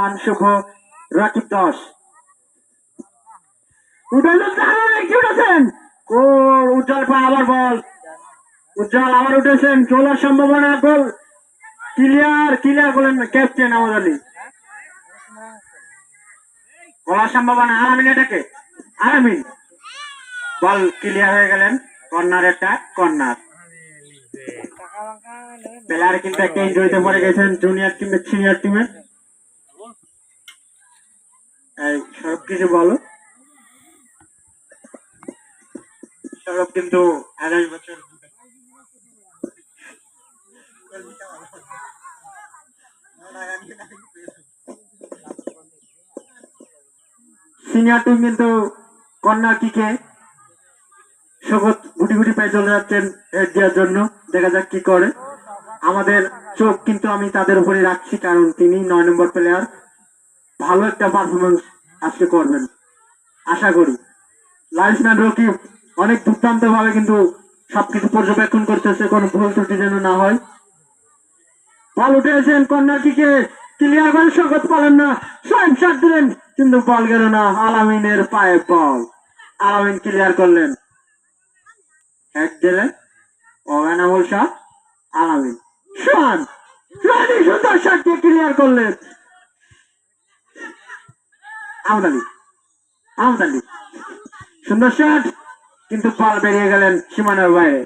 খান রাকিব দাস উঠেছেন দারুণ একটি উঠেছেন? ও উজ্জ্বল পা আবার বল। উজ্জ্বল আবার উঠেছেন চলার সম্ভাবনা গোল। ক্লিয়ার ক্লিয়ার বলেন ক্যাপ্টেন আমাদের আলী। বলার সম্ভাবনা আরামিন এটাকে। আরামিন। বল ক্লিয়ার হয়ে গেলেন কর্নার একটা কর্নার। প্লেয়ার কিন্তু একটা ইঞ্জুরিতে পড়ে গেছেন জুনিয়র টিমে সিনিয়র টিমে সব কিছু বলো সৌরভ কিন্তু আগামী বছর সিনিয়র টিম কিন্তু কন্যা কিকে শপথ গুটি গুটি পায়ে চলে যাচ্ছেন হেড দেওয়ার জন্য। দেখা যাক কি করে। আমাদের চোখ কিন্তু আমি তাদের উপরে রাখছি, কারণ তিনি নয় নম্বর প্লেয়ার ভালো একটা পারফরমেন্স আজকে করবেন। আশা করি। লাইফম্যান রকিব অনেক দুর্দান্ত ভাবে কিন্তু সবকিছু পর্যবেক্ষণ করতেছে, কোনো ভুল ত্রুটি যেন না হয়। বল উঠেছেন কর্নার কিকে? ক্লিয়ার করে স্বাগত পালেন না। স্বয়ং শট দিলেন, কিন্তু বল গেল না। আলামিনের পায়ে বল আলামিন ক্লিয়ার করলেন। এক দিলেন। অগানামুল শাহ আলামিন। শান সুন্দর শট দিয়ে ক্লিয়ার করলেন। আহমদ লীগ আওয়ামী লীগ। সুন্দর শট কিন্তু পাল বেরিয়ে গেলেন সীমানার বাইরে।